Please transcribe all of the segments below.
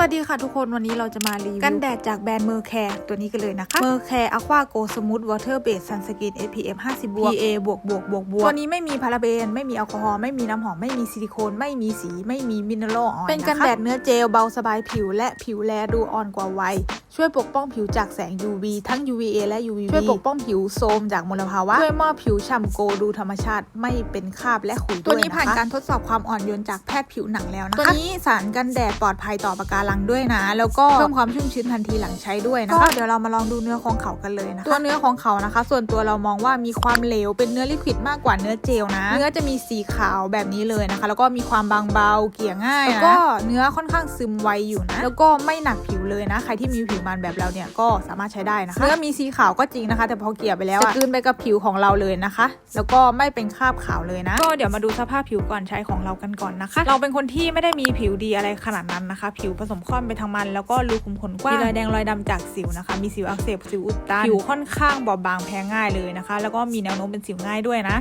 วัสดีค่ะทุกคนวันนี้เราจะมารีวิวกันแดดจากแบรนด์เมอร์แคร์ตัวนี้กันเลยนะคะเมอร์แคร์อะควาโกสมูทวอเตอร์เบสซันสกิน SPF 50บวก PA บวกบวกบวกบวกตัวนี้ไม่มีพาราเบน ไม่มีแอลกอฮอล์ไม่มีน้ำหอม ไม่มีซิลิโคน ไม่มีสีไม่มีมินเนอรัลออยล์เป็นกันแดดเนื้อเจลเบาสบายผิวและผิวแลดูอ่อนกว่าวัยช่วยปกป้องผิวจากแสง UV ทั้ง UVA และ UVB ช่วยปกป้องผิวโทรมจากมลภาวะช่วยมอบผิวฉ่ำโกดูธรรมชาติไม่เป็นคราบและขุยตัวนี้ผ่านการทดสอบความอ่อนโยนจากแพทย์ผิวหนังแล้วนะคะตัวนี้สารกันแดดปลอดภัยต่อปะการังด้วยนะ แล้วก็เพิ่มความชุ่มชื้นทันทีหลังใช้ด้วยนะคะเดี๋ยวเรามาลองดูเนื้อของเขากันเลยนะคะตัวเนื้อของเขานะคะ ส่วนตัวเรามองว่ามีความเหลวเป็นเนื้อลิควิดมากกว่าเนื้อเจลนะ เนื้อจะมีสีขาวแบบนี้เลยนะคะ แล้วก็มีความบางเบาเกลี่ยง่ายนะแล้วก็เนื้อค่อนข้างซึมไวอยู่นะ แล้วก็ไม่หนักผิวเลยนะ ใครที่มีผิวมันแบบเราเนี่ยก็สามารถใช้ได้นะคะเนื้อมีสีขาวก็จริงนะคะ แต่พอเกลี่ยไปแล้วจะกลืนไปกับผิวของเราเลยนะคะ แล้วก็ไม่เป็นคราบขาวเลยนะ ก็เดี๋ยวมาดูสภาพผิวก่อนใช้ของเรากันก่อนนะคะ เราเป็นคนที่ไม่ได้มีผิวดีอะไรขนาดนั้นนะคะ ผิวผสมค่อนไปทางมัน แล้วก็รูขุมขนกว้างมีรอยแดงรอยดำจากสิวนะคะ มีสิวอักเสบสิวอุดตันผิวค่อนข้างบอบบางแพ้ง่ายเลยนะคะ แล้วก็มีแนวโน้มเป็นสิวง่ายด้วยนะ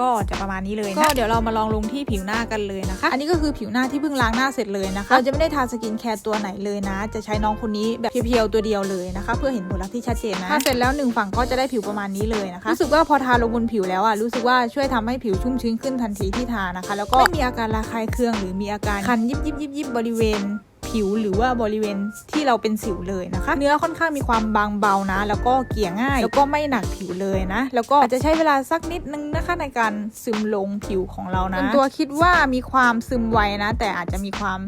ก็จะประมาณนี้เลยนะก็เดี๋ยวเรามาลองลงที่ผิวหน้ากันเลยนะคะ อันนี้ก็คือผิวหน้าที่เพิ่งล้างหน้าเสร็จเลยนะคะ เราจะไม่ได้ทาสกินแคร์ตัวไหนเลยนะ จะใช้น้องคนนี้แบบเพียวๆตัวเดียวเลยนะคะ เพื่อเห็นผลลัพธ์ที่ชัดเจนนะถ้าเสร็จแล้วหนึ่งฝั่งก็จะได้ผิวประมาณนี้เลยนะคะ รู้สึกว่าพอทาลงบนผิวแล้วอะรู้สึกว่าช่วยทำให้ผิวชุ่มชื้นขึ้นทันทีที่ทานะคะ แล้วก็ไม่มีอาการระคายเคืองหรือมีอาการคันยิบยิบยิบยิบบริเวณ ผิวหรือว่าบริเวณที่เราเป็นสิวเลยนะคะ เนื้อค่อนข้างมีความบางเบานะ แล้วก็เกี่ยง่าย แล้วก็ไม่หนักผิวเลยนะ แล้วก็อาจจะใช้เวลาสักนิดนึงนะคะในการซึมลงผิวของเรานะนตัวคิดว่ามีความซึมไวนะ แต่อาจจะมีความ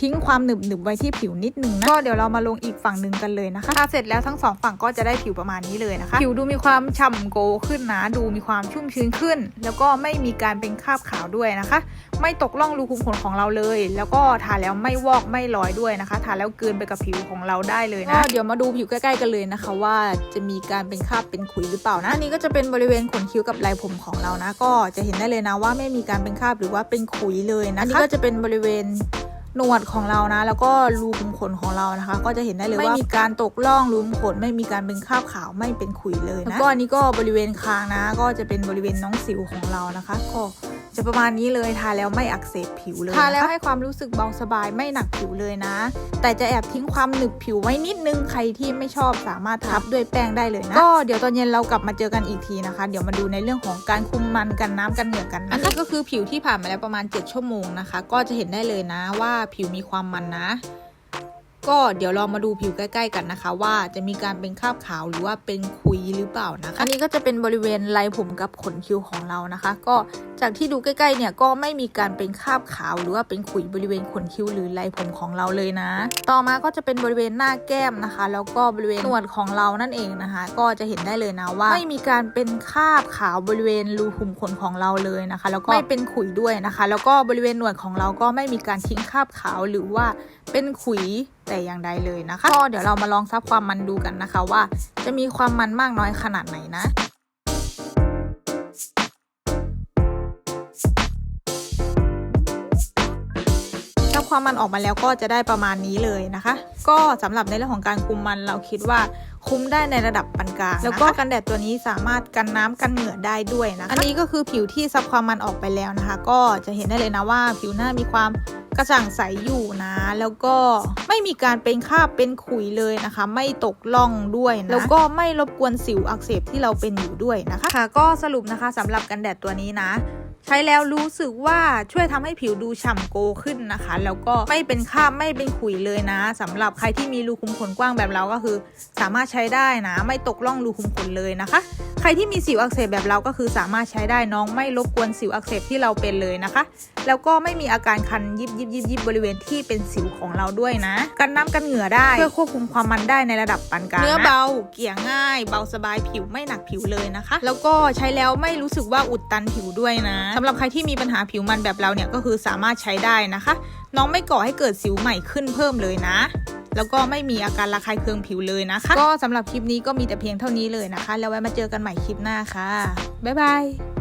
ทิ้งความหนึบหนึบๆไว้ที่ผิวนิดนึงนะก็เดี๋ยวเรามาลงอีกฝั่งหนึ่งกันเลยนะคะถ้าเสร็จแล้วทั้งสองฝั่งก็จะได้ผิวประมาณนี้เลยนะคะผิวดูมีความฉ่ำโกขึ้นนะดูมีความชุ่มชื้นขึ้น แล้วก็ไม่มีการเป็นคราบขาวด้วยนะคะ ไม่ตกล่องรูขุมขนของเราเลย แล้วก็ทาแล้วไม่วอกไม่ลอยด้วยนะคะทาแล้วเกินไปกับผิวของเราได้เลยนะเดี๋ยวมาดูผิวใกล้ๆกันเลยนะคะ ว่าจะมีการเป็นคราบเป็นขุยหรือเปล่านะอันนี้ก็จะเป็นบริเวณขนคิ้วกับลายผมของเรานะ ก็จะเห็นได้เลยนะว่าไม่มีการเป็นคราบหรือว่าเป็นขุยเลยนะอันนี้ก็จะเป็นบริเวณ หนวดของเรานะ แล้วก็รูขุมขนของเรานะคะ ก็จะเห็นได้เลยว่าไม่มีการตกล่องรูขุมขนไม่มีการเป็นคราบขาวไม่เป็นขุยเลยนะแล้วก็อันนี้ก็บริเวณคางนะ ก็จะเป็นบริเวณน้องสิวของเรานะคะก็ จะประมาณนี้เลยทาแล้วไม่อักเสบผิวเลยทาแล้วให้ความรู้สึกเบาสบายไม่หนักผิวเลยนะ แต่จะแอบทิ้งความหนึบผิวไว้นิดนึงใครที่ไม่ชอบสามารถทับด้วยแป้งได้เลยนะก็เดี๋ยวตอนเย็นเรากลับมาเจอกันอีกทีนะคะ เดี๋ยวมาดูในเรื่องของการคุมมันกันน้ำกันเหงื่อกันนะคะอันนี้ก็คือผิวที่ผ่านมาแล้วประมาณ 7 ชั่วโมงนะคะ ก็จะเห็นได้เลยนะว่าผิวมีความมันนะ ก็เดี๋ยวเรามาดูผิวใกล้ๆกันนะคะ ว่าจะมีการเป็นคราบขาวหรือว่าเป็นขุยหรือเปล่านะคะอันนี้ก็จะเป็นบริเวณไรผมกับขนคิ้วของเรานะคะ ก็จากที่ดูใกล้ๆเนี่ยก็ไม่มีการเป็นคราบขาวหรือว่าเป็นขุยบริเวณขนคิ้วหรือไรผมของเราเลยนะ ต่อมาก็จะเป็นบริเวณหน้าแก้มนะคะ แล้วก็บริเวณหนวดของเรานั่นเองนะคะ ก็จะเห็นได้เลยนะว่า ไม่มีการเป็นคราบขาวบริเวณรูขุมขนของเราเลยนะคะ แล้วก็ไม่เป็นขุยด้วยนะคะ แล้วก็บริเวณหนวดของเราก็ไม่มีการทิ้งคราบขาวหรือว่าเป็นขุย แต่อย่างใดเลยนะคะก็เดี๋ยวเรามาลองซับความมันดูกันนะคะว่า จะมีความมันมากน้อยขนาดไหนนะถ้าความมันออกมาแล้วก็จะได้ประมาณนี้เลยนะคะ ก็สำหรับในเรื่องของการคุมมันเราคิดว่าคุมได้ในระดับปานกลาง แล้วก็กันแดดตัวนี้สามารถกันน้ำกันเหงื่อได้ด้วยนะคะอันนี้ก็คือผิวที่ซับความมันออกไปแล้วนะคะ ก็จะเห็นได้เลยนะว่าผิวหน้ามีความ กระจ่างใสอยู่นะ แล้วก็ไม่มีการเป็นคราบเป็นขุยเลยนะคะ ไม่ตกล่องด้วยนะแล้วก็ไม่รบกวนสิวอักเสบที่เราเป็นอยู่ด้วยนะคะค่ะก็สรุปนะคะสำหรับกันแดดตัวนี้นะใช้แล้วรู้สึกว่าช่วยทำให้ผิวดูฉ่ำโกขึ้นนะคะ แล้วก็ไม่เป็นคราบไม่เป็นขุยเลยนะสำหรับใครที่มีรูขุมขนกว้างแบบเราก็คือ สามารถใช้ได้นะ ไม่ตกล่องรูขุมขนเลยนะคะ ครที่มีสิวอักเสบแบบเราก็คือสามารถใช้ได้น้องไม่รบกวนสิวอักเสบที่เราเป็นเลยนะคะ แล้วก็ไม่มีอาการคันยิบยิบยิบยิบบริเวณที่เป็นสิวของเราด้วยนะ กันน้ำกันเหงื่อได้เพื่อควบคุมความมันได้ในระดับปานกลางเนื้อเบาเกี่ยง่าย เบาสบายผิวไม่หนักผิวเลยนะคะ แล้วก็ใช้แล้วไม่รู้สึกว่าอุดตันผิวด้วยนะสำหรับใครที่มีปัญหาผิวมันแบบเราเนี่ยก็คือสามารถใช้ได้นะคะ น้องไม่ก่อให้เกิดสิวใหม่ขึ้นเพิ่มเลยนะ แล้วก็ไม่มีอาการระคายเคืองผิวเลยนะคะ ก็สำหรับคลิปนี้ก็มีแต่เพียงเท่านี้เลยนะคะ แล้วไว้มาเจอกันใหม่คลิปหน้าค่ะบ๊ายบาย